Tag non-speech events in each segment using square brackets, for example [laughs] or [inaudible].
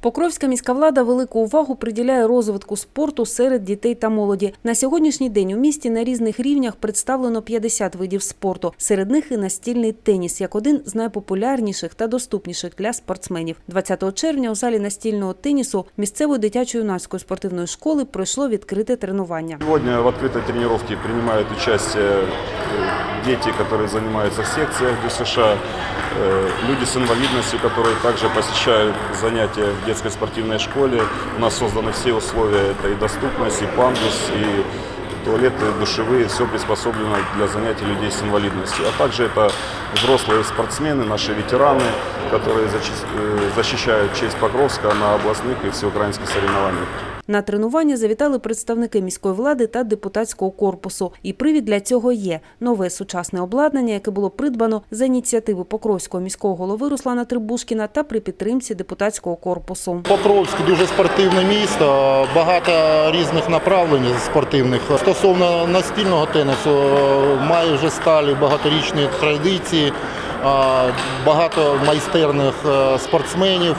Покровська міська влада велику увагу приділяє розвитку спорту серед дітей та молоді. На сьогоднішній день у місті на різних рівнях представлено 50 видів спорту. Серед них і настільний теніс, як один з найпопулярніших та доступніших для спортсменів. 20 червня у залі настільного тенісу місцевої дитячо-юнацької спортивної школи пройшло відкрите тренування. Сегодня в открытой тренировке принимают участие э, дети, которые занимаются в секциях ДЮСШ, э, люди с инвалидностью, которые также посещают занятия в детской спортивной школе. У нас созданы все условия, это и доступность, и пандус, и туалеты, душевые, все приспособлено для занятий людей с инвалидностью. А также это взрослые спортсмены, наши ветераны, которые э, защищают честь Покровска на областных и всеукраинских соревнованиях. На тренування завітали представники міської влади та депутатського корпусу. І привід для цього є нове сучасне обладнання, яке було придбано за ініціативи Покровського міського голови Руслана Трибушкіна та при підтримці депутатського корпусу. Покровськ дуже спортивне місто, багато різних направлень спортивних. Стосовно настільного тенісу, має вже сталі багаторічні традиції, багато майстерних е, спортсменів.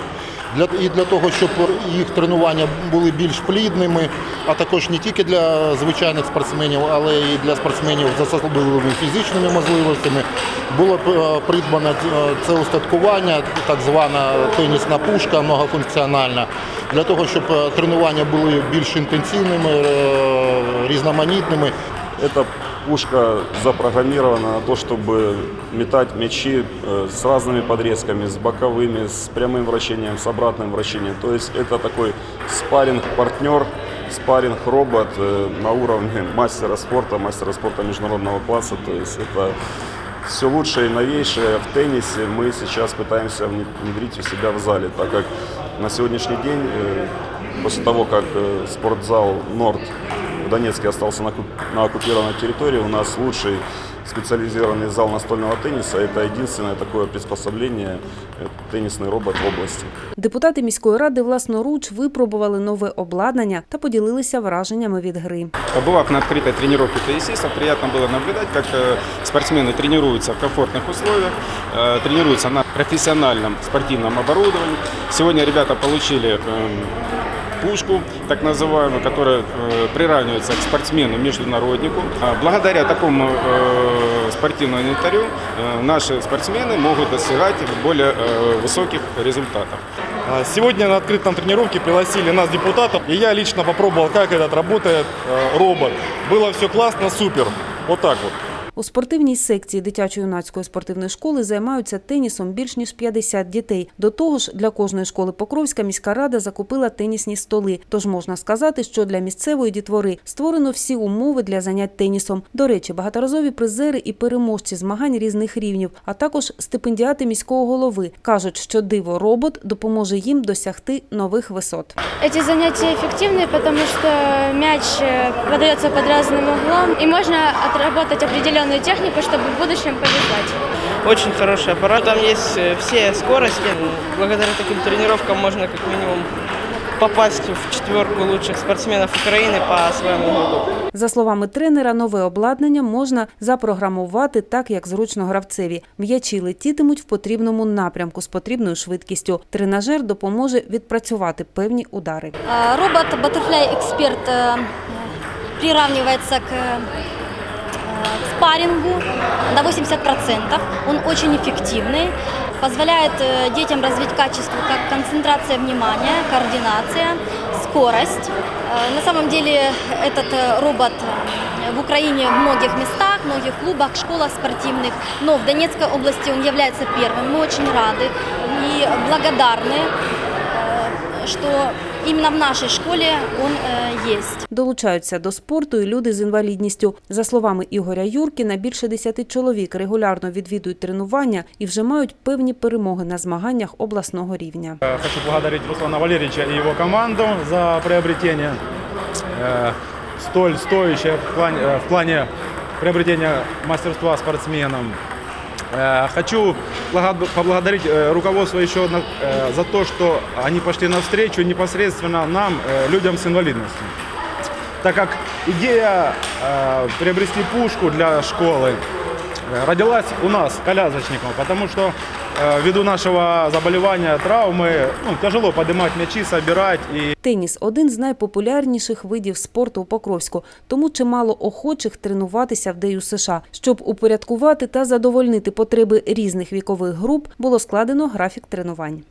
Для, і для того, щоб їх тренування були більш плідними, а також не тільки для звичайних спортсменів, але і для спортсменів з особливими фізичними можливостями, було е, придбано е, це устаткування, так звана тенісна пушка многофункціональна, для того, щоб е, тренування були більш інтенсивними, різноманітними. Эта пушка запрограммирована на то, чтобы метать мячи э, с разными подрезками, с боковыми, с прямым вращением, с обратным вращением. То есть это такой спарринг-партнер, спарринг-робот э, на уровне [laughs] мастера спорта, мастера спорта международного класса. То есть это все лучшее и новейшее в теннисе мы сейчас пытаемся внедрить у себя в зале, так как на сегодняшний день, э, после того, как спортзал «Норд» в Донецке остался на, оку- на оккупированной территории, у нас лучший специализированный зал настольного тенниса. Это единственное такое приспособление, э, теннисный робот в области. Депутати міської ради власноруч випробували нове обладнання та поділилися враженнями від гри. Побывав на открытой тренировке теннисистов, приятно было наблюдать, как э, спортсмены тренируются в комфортных условиях, э, тренируются на профессиональном спортивном оборудовании. Сегодня ребята получили э, пушку, так называемую, которая э, приравнивается к спортсмену-международнику. А Благодаря такому э, спортивному инвентарю э, наши спортсмены могут достигать более э, высоких результатов. А, Сегодня на открытом тренировке пригласили нас, депутатов, и я лично попробовал, как этот работает э, робот. Было все классно, супер. Вот так вот. У спортивній секції дитячо-юнацької спортивної школи займаються тенісом більш ніж 50 дітей. До того ж, для кожної школи Покровська міська рада закупила тенісні столи. Тож можна сказати, що для місцевої дітвори створено всі умови для занять тенісом. До речі, багаторазові призери і переможці змагань різних рівнів, а також стипендіати міського голови кажуть, що диво робот допоможе їм досягти нових висот. Эти занятия эффективны, потому что мяч э, подается под разным углом, и можно отработать определенную технику, чтобы в будущем побеждать. Очень хороший аппарат. Там есть э, все скорости. Благодаря таким тренировкам можно как минимум попасть в четверку лучших спортсменов Украины по своему году. За словами тренера, нове обладнання можна запрограмувати так, як зручно гравцеві. М'ячі летітимуть в потрібному напрямку з потрібною швидкістю. Тренажер допоможе відпрацювати певні удари. А, Робот Butterfly Expert э, приравнивается к, э, к спаррингу на 80%. Он очень эффективный, позволяет э, детям развить качество как концентрация внимания, координация, скорость. Э, На самом деле этот э, робот э, в Украине в многих местах, в многих клубах, школах спортивных, но в Донецкой области он является первым. Мы очень рады и благодарны э, что именно в нашей школе он э, есть. Долучаються до спорту і люди з інвалідністю. За словами Ігоря Юркіна, більше десяти чоловік регулярно відвідують тренування і вже мають певні перемоги на змаганнях обласного рівня. Э, Хочу благодарить Руслана Валерьевича и его команду за приобретение э, столь стоящее в плане, э, в плане приобретения мастерства спортсменам. Э, Хочу благо- поблагодарить э, руководство еще одно- э, за то, что они пошли навстречу непосредственно нам, э, людям с инвалидностью. Так как идея э, приобрести пушку для школы э, родилась у нас, колясочников, потому что э, ввиду нашего заболевания, травмы, ну, тяжело поднимать м'ячі, собирать. И Теніс один з найпопулярніших видів спорту у Покровську, тому чимало охочих тренуватися в ДЮ США. Щоб упорядкувати та задовольнити потреби різних вікових груп, було складено графік тренувань.